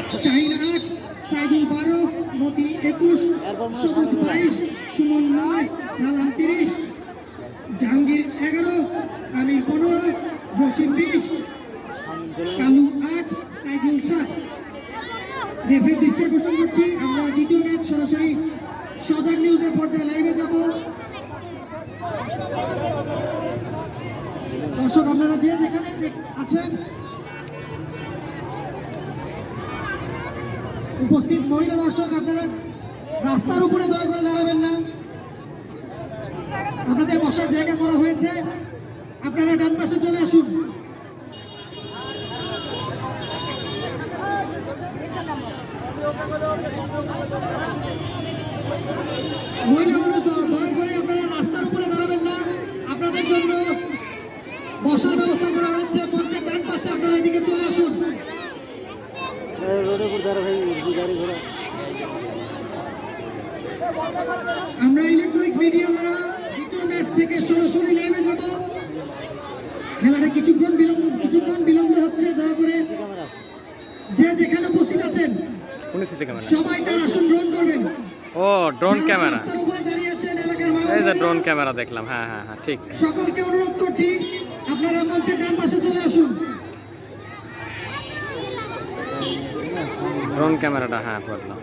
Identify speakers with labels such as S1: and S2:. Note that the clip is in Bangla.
S1: শাহিন আট সাইদুল বারো মতি একুশ সবুজ বাইশ সুমন নয় সালাম তিরিশ জাহাঙ্গীর এগারো আমির পনেরো জসিম বিশ কালু আট তাইজুল সাত। রেফারি দৃশ্যে ঘোষণা করছি আমরা দ্বিতীয় ম্যাচ সরাসরি সজাগ নিউজের পর্দায় লাইভে যাব। দর্শক আপনারা যে যেখানে আছেন উপস্থিত মহিলা দর্শক, আপনারা রাস্তার উপরে দয়া করে দাঁড়াবেন না। আপনাদের বসার জায়গা করা হয়েছে। আপনারা ডান পাশে চলে আসুন। মহিলা মানুষ, দয়া করে আপনারা রাস্তার উপরে দাঁড়াবেন না। আপনাদের জন্য বসার ব্যবস্থা করা হয়েছে। মঞ্চের ডান পাশে আপনারা এদিকে চলে আমরা ইলেকট্রনিক মিডিয়া দ্বারা দ্বিতীয় ম্যাচ থেকে সরাসরি নেমে যাব। খেলাটা কিছুক্ষণ বিলম্ব কিছুক্ষণ বিলম্ব হচ্ছে দয়া করে যে যেখানে উপস্থিত আছেন
S2: কোন
S1: সবাই তার আসন গ্রহণ করবেন।
S2: ও ড্রোন ক্যামেরা এই যে ড্রোন ক্যামেরা দেখলাম হ্যাঁ হ্যাঁ হ্যাঁ ঠিক।
S1: সকলকে অনুরোধ করছি আপনারা মঞ্চের ডান পাশে চলে আসুন।
S2: ড্রোন ক্যামেরাটা হ্যাঁ করলাম